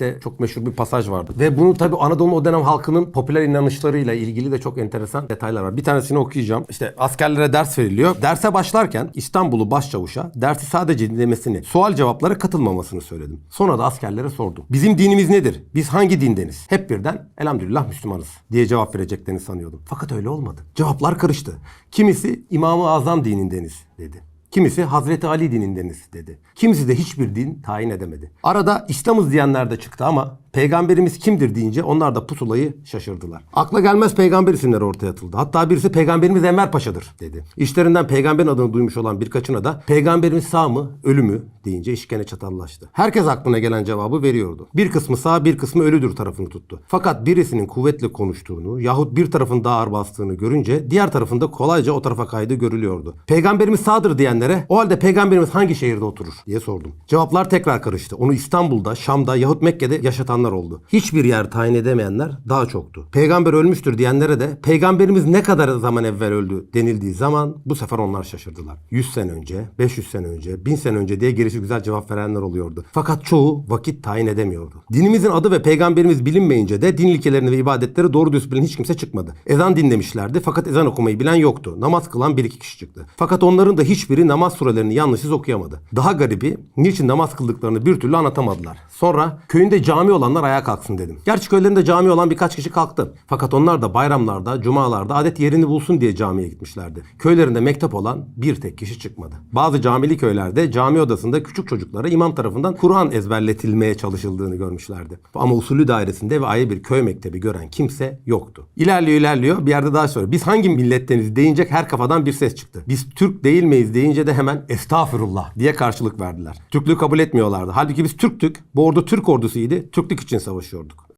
de çok meşhur bir pasaj vardı. Ve bunu tabii Anadolu o dönem halkının popüler inanışlarıyla ilgili de çok enteresan detaylar var. Bir tanesini okuyacağım. İşte askerlere ders veriliyor. Derse başlarken İstanbul'u başçavuşa dersi sadece dinlemesini, sual cevaplara katılmamasını söyledim. Sonra da askerlere sordum. Bizim dinimiz nedir? Biz hangi dindeniz? Hep birden elhamdülillah Müslümanız diye cevap vereceklerini sanıyordum. Fakat öyle olmadı. Cevaplar karıştı. Kimisi İmam-ı Azam dinindeniz dedi. Kimisi Hazreti Ali dinindeniz dedi. Kimisi de hiçbir din tayin edemedi. Arada İslamız diyenler de çıktı ama peygamberimiz kimdir deyince onlar da pusulayı şaşırdılar. Akla gelmez peygamber isimleri ortaya atıldı. Hatta birisi peygamberimiz Enver Paşa'dır dedi. İşlerinden peygamberin adını duymuş olan birkaçına da peygamberimiz sağ mı ölü mü deyince iş gene çatallaştı. Herkes aklına gelen cevabı veriyordu. Bir kısmı sağ bir kısmı ölüdür tarafını tuttu. Fakat birisinin kuvvetle konuştuğunu yahut bir tarafın daha ağır bastığını görünce diğer tarafında kolayca o tarafa kaydığı görülüyordu. Peygamberimiz sağdır diyenlere o halde peygamberimiz hangi şehirde oturur diye sordum. Cevaplar tekrar karıştı. Onu İstanbul'da, Şam'da yahut Mekke'de yaşatanlar oldu. Hiçbir yer tayin edemeyenler daha çoktu. Peygamber ölmüştür diyenlere de peygamberimiz ne kadar zaman evvel öldü denildiği zaman bu sefer onlar şaşırdılar. 100 sene önce, 500 sene önce, 1000 sene önce diye gelişi güzel cevap verenler oluyordu. Fakat çoğu vakit tayin edemiyordu. Dinimizin adı ve peygamberimiz bilinmeyince de din ilkelerini ve ibadetleri doğru düz bilen hiç kimse çıkmadı. Ezan dinlemişlerdi fakat ezan okumayı bilen yoktu. Namaz kılan bir iki kişi çıktı. Fakat onların da hiçbiri namaz surelerini yanlışsız okuyamadı. Daha garibi niçin namaz kıldıklarını bir türlü anlatamadılar. Sonra köyünde cami olanlar ayağa kalksın dedim. Gerçi köylerinde cami olan birkaç kişi kalktı. Fakat onlar da bayramlarda, cumalarda adet yerini bulsun diye camiye gitmişlerdi. Köylerinde mektep olan bir tek kişi çıkmadı. Bazı camili köylerde cami odasında küçük çocuklara imam tarafından Kur'an ezberletilmeye çalışıldığını görmüşlerdi. Ama usulü dairesinde ve ayrı bir köy mektebi gören kimse yoktu. İlerliyor ilerliyor bir yerde daha sonra biz hangi milletteniz deyince her kafadan bir ses çıktı. Biz Türk değil miyiz deyince de hemen estağfurullah diye karşılık verdiler. Türklüğü kabul etmiyorlardı. Halbuki biz Türktük. Bu ordu Türk ordusuydu. Türklük için savaşıyorduk.